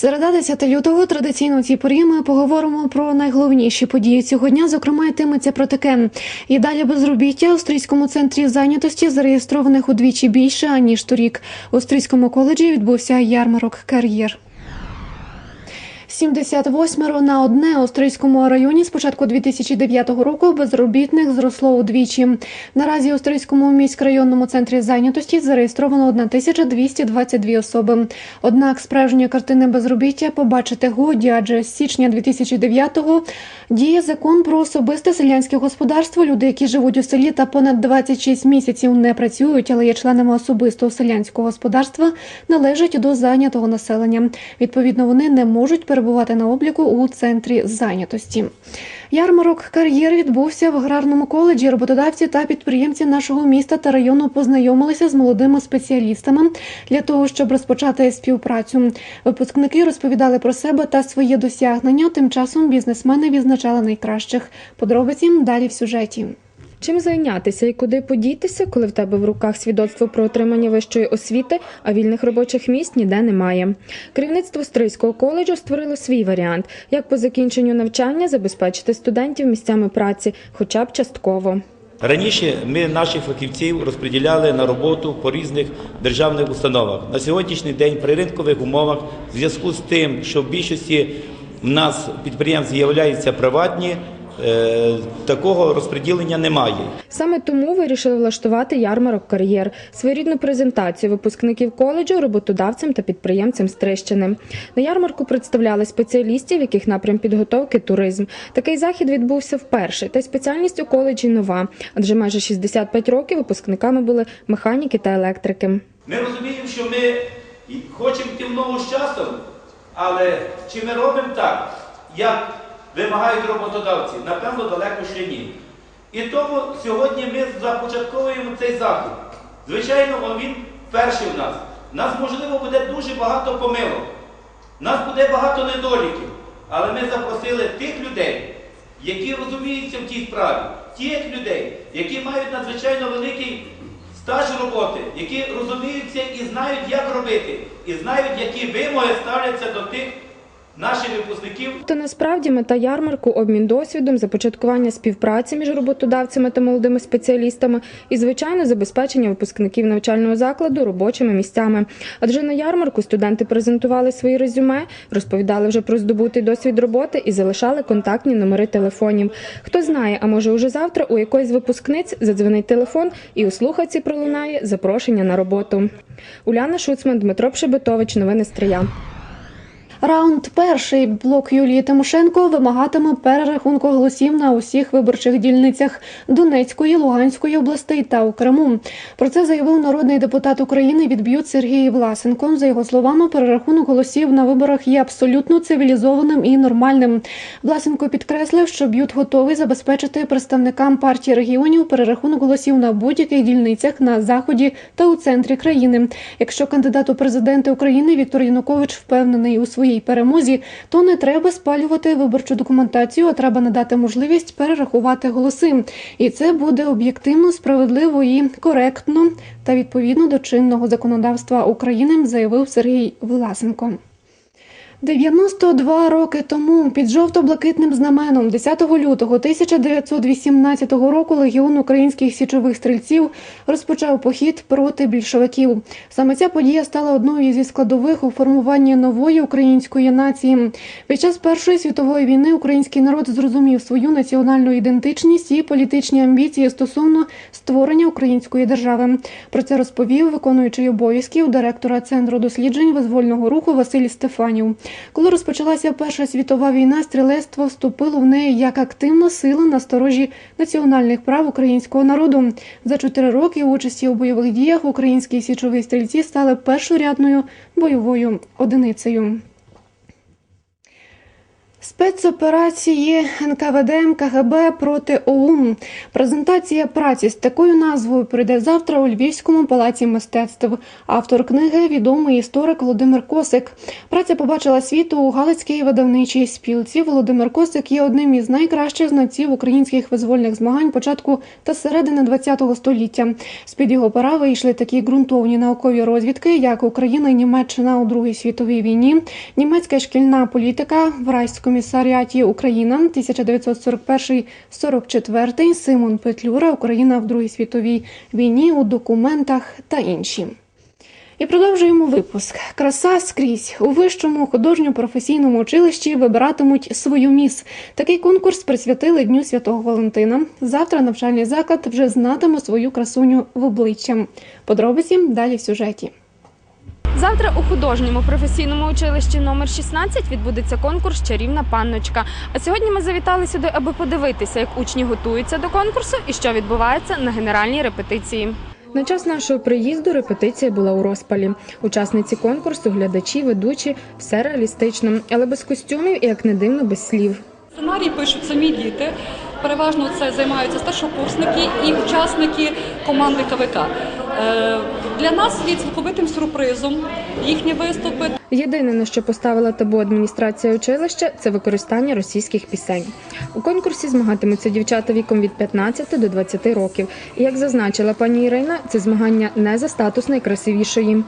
Середа 10 лютого традиційно у цій порі ми поговоримо про найголовніші події цього дня. Зокрема, йтиметься про таке. І далі безробіття у австрійському центрі зайнятості зареєстрованих удвічі більше аніж торік. У австрійському коледжі відбувся ярмарок кар'єр. 78 на одне Острийському районі з початку 2009 року безробітних зросло удвічі. Наразі у Острийському міськрайонному центрі зайнятості зареєстровано 1222 особи. Однак справжньої картини безробіття побачити годі, адже з січня 2009-го діє закон про особисте селянське господарство. Люди, які живуть у селі та понад 26 місяців не працюють, але є членами особистого селянського господарства, належать до зайнятого населення. Відповідно, вони не можуть перебувати на обліку у центрі зайнятості. Ярмарок кар'єр відбувся в аграрному коледжі. Роботодавці та підприємці нашого міста та району познайомилися з молодими спеціалістами для того, щоб розпочати співпрацю. Випускники розповідали про себе та свої досягнення. Тим часом бізнесмени відзначали найкращих. Подробиці далі в сюжеті. Чим зайнятися і куди подітися, коли в тебе в руках свідоцтво про отримання вищої освіти, а вільних робочих місць ніде немає. Керівництво Стрийського коледжу створило свій варіант, як по закінченню навчання забезпечити студентів місцями праці, хоча б частково. Раніше ми наших фахівців розподіляли на роботу по різних державних установах. На сьогоднішній день при ринкових умовах, в зв'язку з тим, що в більшості в нас підприємств з'являються приватні, такого розподілення немає. Саме тому вирішили влаштувати ярмарок кар'єр, своєрідну презентацію випускників коледжу, роботодавцям та підприємцям Стрищини. На ярмарку представляли спеціалістів, яких напрям підготовки туризм. Такий захід відбувся вперше, та й спеціальність у коледжі нова, адже майже 65 років випускниками були механіки та електрики. Ми розуміємо, що ми хочемо йти в ногу з часом, але чи ми робимо так, як вимагають роботодавці? Напевно, далеко ще ні. І тому сьогодні ми започатковуємо цей захід. Звичайно, він перший в нас. Нас, можливо, буде дуже багато помилок. Нас буде багато недоліків. Але ми запросили тих людей, які розуміються в тій справі, тих людей, які мають надзвичайно великий стаж роботи, які розуміються і знають, як робити, і знають, які вимоги ставляться до тих наших випускників. Та насправді мета ярмарку обмін досвідом, започаткування співпраці між роботодавцями та молодими спеціалістами і, звичайно, забезпечення випускників навчального закладу робочими місцями. Адже на ярмарку студенти презентували свої резюме, розповідали вже про здобутий досвід роботи і залишали контактні номери телефонів. Хто знає, а може уже завтра у якоїсь з випускниць задзвонить телефон і у слухавці пролунає запрошення на роботу. Уляна Шуцман, Дмитро Пшебетович, новини Стрия. Раунд перший блок Юлії Тимошенко вимагатиме перерахунку голосів на усіх виборчих дільницях Донецької, Луганської областей та у Криму. Про це заявив народний депутат України відб'ют Сергій Власенко. За його словами, перерахунок голосів на виборах є абсолютно цивілізованим і нормальним. Власенко підкреслив, що б'ют готовий забезпечити представникам партії регіонів перерахунок голосів на будь-яких дільницях на заході та у центрі країни. Якщо кандидат у президенти України Віктор Янукович впевнений у своїй перемозі, то не треба спалювати виборчу документацію, а треба надати можливість перерахувати голоси. І це буде об'єктивно, справедливо і коректно та відповідно до чинного законодавства України, заявив Сергій Власенко. 92 роки тому під жовто-блакитним знаменом 10 лютого 1918 року легіон українських січових стрільців розпочав похід проти більшовиків. Саме ця подія стала одною зі складових у формуванні нової української нації. Під час Першої світової війни український народ зрозумів свою національну ідентичність і політичні амбіції стосовно створення української держави. Про це розповів виконуючий обов'язків директора центру досліджень визвольного руху Василь Стефанів. Коли розпочалася Перша світова війна, стрілецтво вступило в неї як активна сила на сторожі національних прав українського народу. За чотири роки участі у бойових діях українські січові стрільці стали першорядною бойовою одиницею. Спецоперації НКВД КГБ проти ОУН. Презентація праці з такою назвою пройде завтра у Львівському палаці мистецтв. Автор книги відомий історик Володимир Косик. Праця побачила світу у Галицькій видавничій спілці. Володимир Косик є одним із найкращих знавців українських визвольних змагань початку та середини ХХ століття. З під його пера вийшли такі ґрунтовні наукові розвідки, як Україна і Німеччина у Другій світовій війні, німецька шкільна політика в Райскомісаріаті Україна 1941-44, Симон Петлюра, Україна в Другій світовій війні у документах та інші. І продовжуємо випуск. Краса скрізь у вищому художньо-професійному училищі вибиратимуть свою міс. Такий конкурс присвятили Дню Святого Валентина. Завтра навчальний заклад вже знатиме свою красуню в обличчя. Подробиці далі в сюжеті. Завтра у художньому професійному училищі номер 16 відбудеться конкурс Чарівна панночка. А сьогодні ми завітали сюди, аби подивитися, як учні готуються до конкурсу і що відбувається на генеральній репетиції. На час нашого приїзду репетиція була у розпалі. Учасниці конкурсу, глядачі, ведучі все реалістично, але без костюмів і як не дивно, без слів. Сценарій пишуть самі діти. Переважно це займаються старшокурсники і учасники команди КВК. Для нас є цілковитим сюрпризом їхні виступи. Єдине, на що поставила табу адміністрація училища, це використання російських пісень. У конкурсі змагатимуться дівчата віком від 15 до 20 років. І як зазначила пані Ірина, це змагання не за статус найкрасивішої.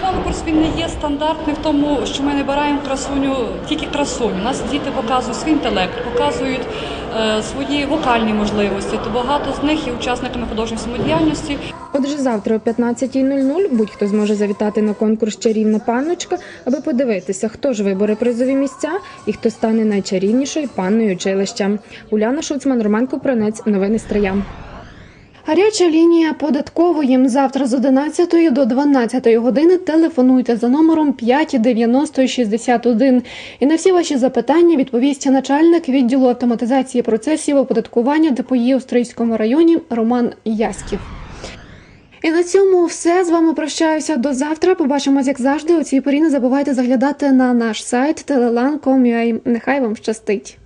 Конкурс він не є стандартним в тому, що ми не бираємо красуню, тільки красуню. У нас діти показують свій інтелект, показують е, свої вокальні можливості. То багато з них є учасниками художньої самодіяльності. Отже, завтра о 15.00 будь-хто зможе завітати на конкурс Чарівна панночка, аби подивитися, хто ж вибере призові місця і хто стане найчарівнішою панною училища. Уляна Шуцман, Роман Купранець. Новини Стрия. Гаряча лінія податкової завтра з 11 до 12 години телефонуйте за номером 59061. І на всі ваші запитання відповість начальник відділу автоматизації процесів оподаткування ДПІ у Стрийському районі Роман Яськів. І на цьому все з вами прощаюся до завтра. Побачимось, як завжди. У цій порі не забувайте заглядати на наш сайт telelan.com.ua. Нехай вам щастить.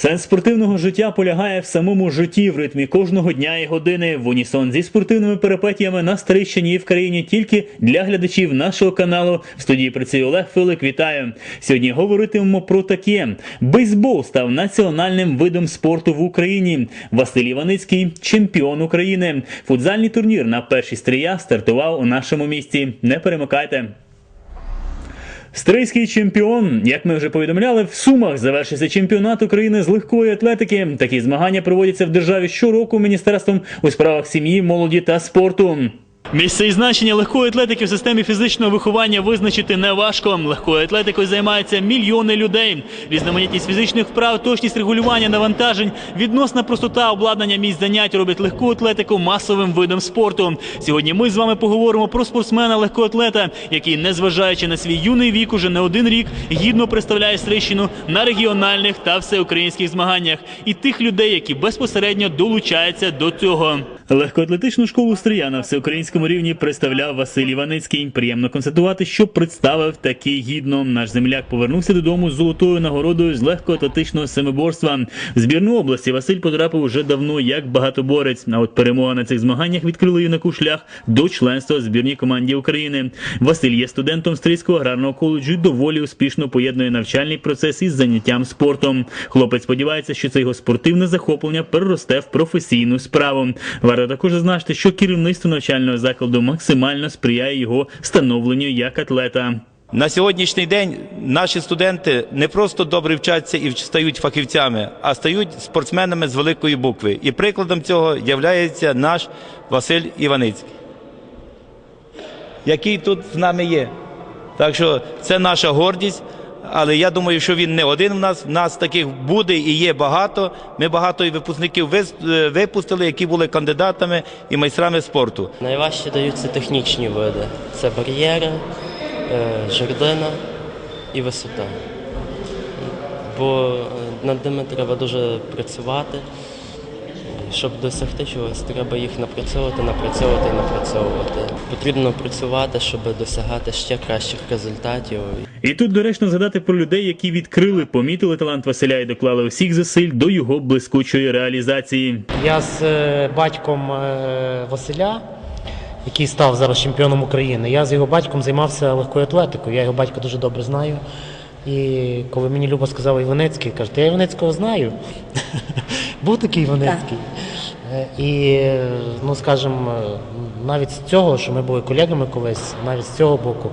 Сенс спортивного життя полягає в самому житті в ритмі кожного дня і години в унісон зі спортивними перипетіями на Старищині і в країні тільки для глядачів нашого каналу. В студії працює Олег Филик. Вітаю! Сьогодні говоритимемо про таке: бейсбол став національним видом спорту в Україні. Василь Іваницький чемпіон України. Футзальний турнір на першій стрія стартував у нашому місті. Не перемикайте. Стрийський чемпіон, як ми вже повідомляли, в Сумах завершився чемпіонат України з легкої атлетики. Такі змагання проводяться в державі щороку міністерством у справах сім'ї, молоді та спорту. Місце і значення легкої атлетики в системі фізичного виховання визначити неважко. Легкою атлетикою займаються мільйони людей. Різноманітність фізичних вправ, точність регулювання навантажень, відносна простота обладнання місць занять робить легку атлетику масовим видом спорту. Сьогодні ми з вами поговоримо про спортсмена легкоатлета, який, незважаючи на свій юний вік, уже не один рік гідно представляє Стрийщину на регіональних та всеукраїнських змаганнях, і тих людей, які безпосередньо долучаються до цього. Легкоатлетичну школу Стрия на всеукраїнському рівні представляв Василь Іваницький. Приємно констатувати, що представив такий гідно. Наш земляк повернувся додому з золотою нагородою з легкоатлетичного семиборства. В збірну області Василь потрапив уже давно як багатоборець. А от перемога на цих змаганнях відкрила юнаку шлях до членства збірній команді України. Василь є студентом Стрийського аграрного коледжу і доволі успішно поєднує навчальний процес із заняттям спортом. Хлопець сподівається, що це його спортивне захоплення переросте в професійну справу. Варто також зазначити, що керівництво навчального закладу максимально сприяє його становленню як атлета. На сьогоднішній день наші студенти не просто добре вчаться і стають фахівцями, а стають спортсменами з великої букви. І прикладом цього є наш Василь Іваницький, який тут з нами є. Так що це наша гордість. Але я думаю, що він не один в нас. В нас таких буде і є багато. Ми багато і випускників е, випустили, які були кандидатами і майстрами спорту. Найважче даються технічні види. Це бар'єри, е, жердина і висота. Бо е, над ними треба дуже працювати. щоб досягти чогось, треба їх напрацьовувати, напрацьовувати напрацьовувати. Потрібно працювати, щоб досягати ще кращих результатів. І тут доречно згадати про людей, які відкрили, помітили талант Василя і доклали всіх зусиль до його блискучої реалізації. Я з е, батьком е, Василя, який став зараз чемпіоном України. Я з його батьком займався легкою атлетикою. Я його батька дуже добре знаю. І коли мені Люба сказала Іванецький, каже, я Іванецького знаю. Був такий Іванецький. Е, І, ну скажімо, навіть з цього, що ми були колегами колись, навіть з цього боку,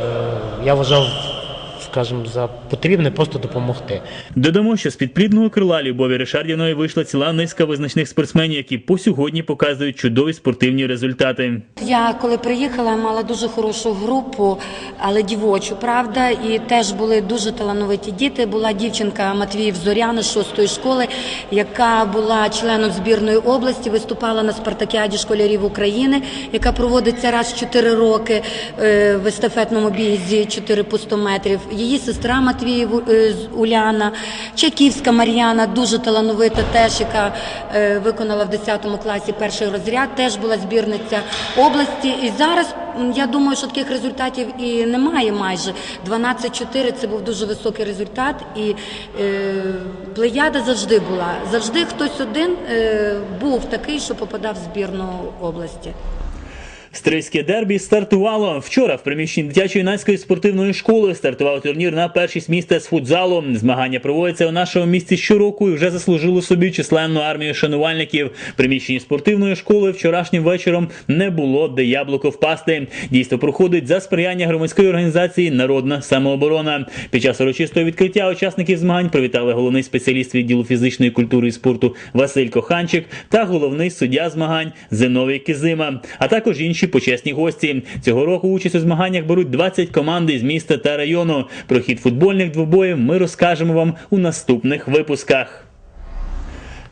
е, я вважав, скажімо, за потрібне просто допомогти. Додамо, що з під плідного крила Любові Ришардівної вийшла ціла низка визначних спортсменів, які по сьогодні показують чудові спортивні результати. Я коли приїхала, мала дуже хорошу групу, але дівочу, правда, і теж були дуже талановиті діти. Була дівчинка Матвіїв Зоряна шостої школи, яка була членом збірної області, виступала на спартакіаді школярів України, яка проводиться раз в 4 роки е, в естафетному бізі 4 по 100 метрів. Її сестра Матвіїв е, Уляна, Чайківська Мар'яна, дуже талановита, теж яка е, виконала в 10 класі перший розряд, теж була збірниця області. І зараз я думаю, що таких результатів і немає майже. 12-4 це був дуже високий результат, і е, плеяда завжди була. Завжди хтось один е, був такий, що попадав в збірну області. Стрийське дербі стартувало вчора. В приміщенні дитячої юнацької спортивної школи стартував турнір на першість міста з футзалу. Змагання проводяться у нашому місті щороку і вже заслужило собі численну армію шанувальників. Приміщенні спортивної школи вчорашнім вечором не було де яблуко впасти. Дійство проходить за сприяння громадської організації Народна самооборона. Під час урочистого відкриття учасників змагань привітали головний спеціаліст відділу фізичної культури і спорту Василь Коханчик та головний суддя змагань Зиновій Кизима, а також інші почесні гості. Цього року участь у змаганнях беруть 20 команд із міста та району. Про хід футбольних двобоїв ми розкажемо вам у наступних випусках.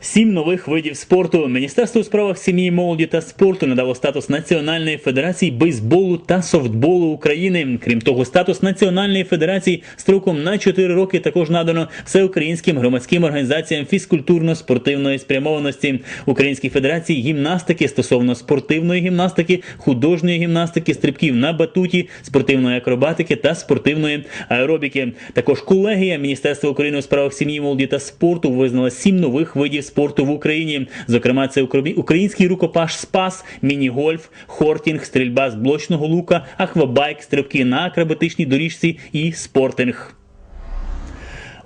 Сім нових видів спорту. Міністерство у справах сім'ї, молоді та спорту надало статус Національної федерації бейсболу та софтболу України. Крім того, статус Національної федерації строком на 4 роки також надано всеукраїнським громадським організаціям фізкультурно-спортивної спрямованості, Українській федерації гімнастики стосовно спортивної гімнастики, художньої гімнастики, стрибків на батуті, спортивної акробатики та спортивної аеробіки. Також колегія Міністерства України у справах сім'ї, молоді та спорту визнала сім нових видів спорту в Україні. Зокрема, це укр- український рукопаш спас, міні-гольф, хортінг, стрільба з блочного лука, аквабайк, стрибки на акробатичній доріжці і спортинг.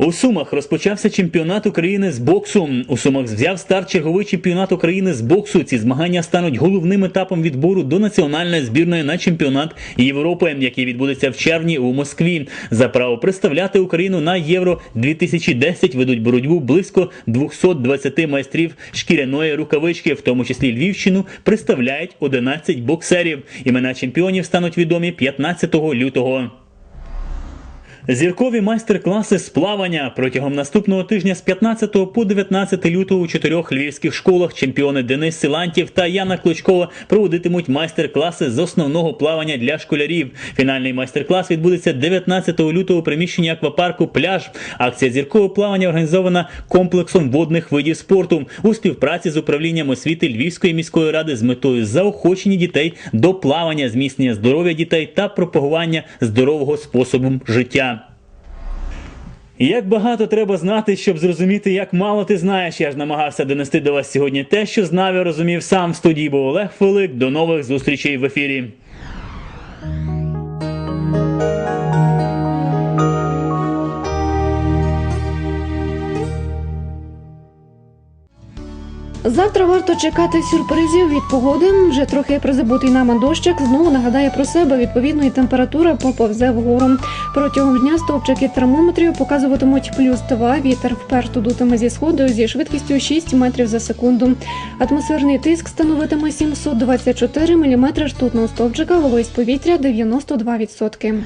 У Сумах розпочався чемпіонат України з боксу. У Сумах взяв старт черговий чемпіонат України з боксу. Ці змагання стануть головним етапом відбору до національної збірної на чемпіонат Європи, який відбудеться в червні у Москві. За право представляти Україну на Євро 2010 ведуть боротьбу близько 220 майстрів шкіряної рукавички, в тому числі Львівщину, представляють 11 боксерів. Імена чемпіонів стануть відомі 15 лютого. Зіркові майстер-класи з плавання протягом наступного тижня з 15 по 19 лютого у чотирьох львівських школах чемпіони Денис Силантів та Яна Клочкова проводитимуть майстер-класи з основного плавання для школярів. Фінальний майстер-клас відбудеться 19 лютого у приміщенні аквапарку Пляж. Акція зіркового плавання організована комплексом водних видів спорту у співпраці з управлінням освіти Львівської міської ради з метою заохочення дітей до плавання, зміцнення здоров'я дітей та пропагування здорового способу життя. Як багато треба знати, щоб зрозуміти, як мало ти знаєш. Я ж намагався донести до вас сьогодні те, що знав і розумів сам в студії. Був Олег Фелик. До нових зустрічей в ефірі. Завтра варто чекати сюрпризів від погоди. Вже трохи призабутий нами дощик знову нагадає про себе. Відповідно, і температура поповзе вгору. Протягом дня стовпчики термометрів показуватимуть плюс 2, Вітер вперто дутиме зі сходу зі швидкістю 6 метрів за секунду. Атмосферний тиск становитиме 724 мм ртутного стовпчика, вологість повітря 92%.